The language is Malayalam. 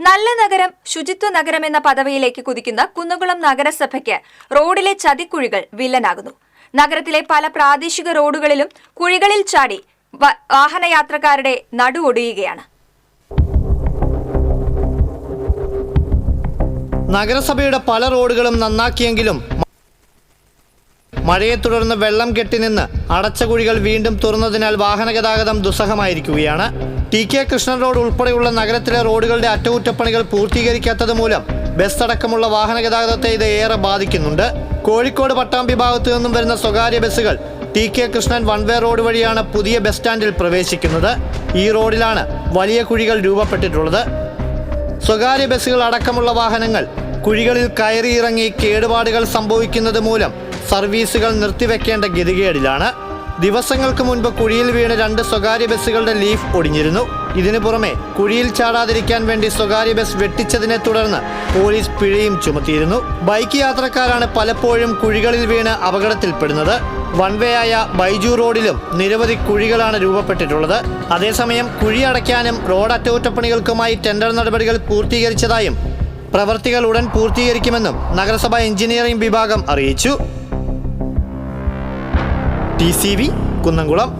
നല്ല നഗരം ശുചിത്വ നഗരം എന്ന പദവിയിലേക്ക് കുതിക്കുന്ന കുന്നകുളം നഗരസഭയ്ക്ക് റോഡിലെ ചതിക്കുഴികൾ വില്ലനാകുന്നു. നഗരത്തിലെ പല പ്രാദേശിക റോഡുകളിലും കുഴികളിൽ ചാടി വാഹനയാത്രക്കാരുടെ വാഹനയാത്രക്കാരുടെ നടുവൊടിയുകയാണ് നഗരസഭയുടെ പല റോഡുകളും നന്നാക്കിയെങ്കിലും മഴയെ തുടർന്ന് വെള്ളം കെട്ടിനിന്ന് അടച്ച കുഴികൾ വീണ്ടും തുറന്നതിനാൽ വാഹന ഗതാഗതം ദുസ്സഹമായിരിക്കുകയാണ്. ടി കെ കൃഷ്ണൻ റോഡ് ഉൾപ്പെടെയുള്ള നഗരത്തിലെ റോഡുകളുടെ അറ്റകുറ്റപ്പണികൾ പൂർത്തീകരിക്കാത്തത് മൂലം ബസ് അടക്കമുള്ള വാഹന ഗതാഗതത്തെ ഇത് ഏറെ ബാധിക്കുന്നുണ്ട്. കോഴിക്കോട് പട്ടാമ്പി ഭാഗത്തു നിന്നും വരുന്ന സ്വകാര്യ ബസ്സുകൾ T K Krishnan one way road വഴിയാണ് പുതിയ ബസ് സ്റ്റാൻഡിൽ പ്രവേശിക്കുന്നത്. ഈ റോഡിലാണ് വലിയ കുഴികൾ രൂപപ്പെട്ടിട്ടുള്ളത്. സ്വകാര്യ ബസ്സുകൾ അടക്കമുള്ള വാഹനങ്ങൾ കുഴികളിൽ കയറിയിറങ്ങി കേടുപാടുകൾ സംഭവിക്കുന്നത് മൂലം സർവീസുകൾ നിർത്തിവെക്കേണ്ട ഗതികേടിലാണ്. ദിവസങ്ങൾക്ക് മുൻപ് കുഴിയിൽ വീണ് രണ്ട് സ്വകാര്യ ബസ്സുകളുടെ ലീഫ് ഒടിഞ്ഞിരുന്നു. ഇതിനു പുറമെ കുഴിയിൽ ചാടാതിരിക്കാൻ വേണ്ടി സ്വകാര്യ ബസ് വെട്ടിച്ചതിനെ തുടർന്ന് പോലീസ് പിഴയും ചുമത്തിയിരുന്നു. ബൈക്ക് യാത്രക്കാരാണ് പലപ്പോഴും കുഴികളിൽ വീണ് അപകടത്തിൽപ്പെടുന്നത്. ആയ ബൈജു റോഡിലും നിരവധി കുഴികളാണ് രൂപപ്പെട്ടിട്ടുള്ളത്. അതേസമയം കുഴി അടയ്ക്കാനും റോഡ് അറ്റകുറ്റപ്പണികൾക്കുമായി ടെൻഡർ നടപടികൾ പൂർത്തീകരിച്ചതായും പ്രവർത്തികൾ ഉടൻ പൂർത്തീകരിക്കുമെന്നും നഗരസഭ എഞ്ചിനീയറിംഗ് വിഭാഗം അറിയിച്ചു. T C V Kunnamkulam